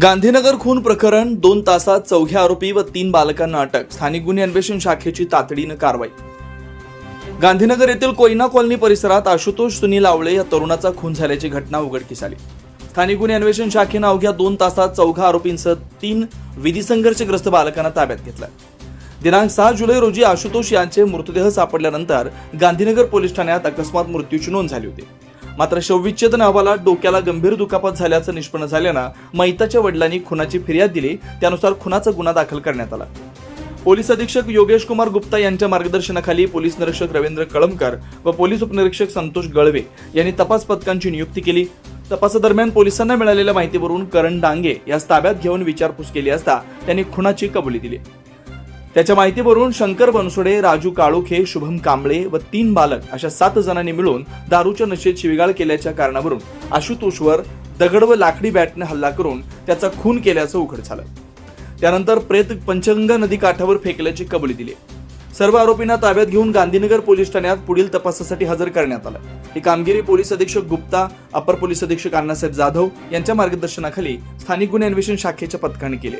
गांधीनगर खून प्रकरण दोन तासात चौघ्या आरोपी व तीन बालकांना अटक. स्थानिक गुन्हे अन्वेषण शाखेची तातडीनं कारवाई. गांधीनगर येथील कोयना कॉलनी परिसरात आशुतोष सुनील आवळे या तरुणाचा खून झाल्याची घटना उघडकीस आली. स्थानिक गुन्हे अन्वेषण शाखेनं अवघ्या दोन तासात चौघा आरोपींसह तीन विधी संघर्षग्रस्त बालकांना ताब्यात घेतलं. दिनांक सहा जुलै रोजी आशुतोष यांचे मृतदेह सापडल्यानंतर गांधीनगर पोलीस ठाण्यात अकस्मात मृत्यूची नोंद झाली होती. मात्र शवविच्छेदन अहवालात डोक्याला गंभीर दुखापत झाल्याचं निष्पन्न झाल्यानं मैताच्या वडिलांनी खुनाची फिर्याद दिली. त्यानुसार खुनाचा गुन्हा दाखल करण्यात आला. पोलीस अधीक्षक योगेश कुमार गुप्ता यांच्या मार्गदर्शनाखाली पोलीस निरीक्षक रवींद्र कळमकर व पोलीस उपनिरीक्षक संतोष गळवे यांनी तपास पथकांची नियुक्ती केली. तपासादरम्यान पोलिसांना मिळालेल्या माहितीवरून करण डांगे यास ताब्यात घेऊन विचारपूस केली असता त्यांनी खुनाची कबुली दिली. त्याच्या माहितीवरून शंकर बनसोडे राजू काळोखे शुभम कांबळे व तीन बालक अशा सात जणांनी मिळून दारूच्या नशेत शिविगाळ केल्याच्या कारणावरून आशुतोषवर दगड व लाकडी बॅटने हल्ला करून त्याचा खून केल्याचं उघड झालं. त्यानंतर प्रेत पंचगंगा नदी काठावर फेकल्याची कबुली दिली. सर्व आरोपींना ताब्यात घेऊन गांधीनगर पोलीस ठाण्यात पुढील तपासासाठी हजर करण्यात आलं. ही कामगिरी पोलीस अधीक्षक गुप्ता अपर पोलीस अधीक्षक अण्णासाहेब जाधव यांच्या मार्गदर्शनाखाली स्थानिक गुन्हे अन्वेषण शाखेच्या पथकाने केली.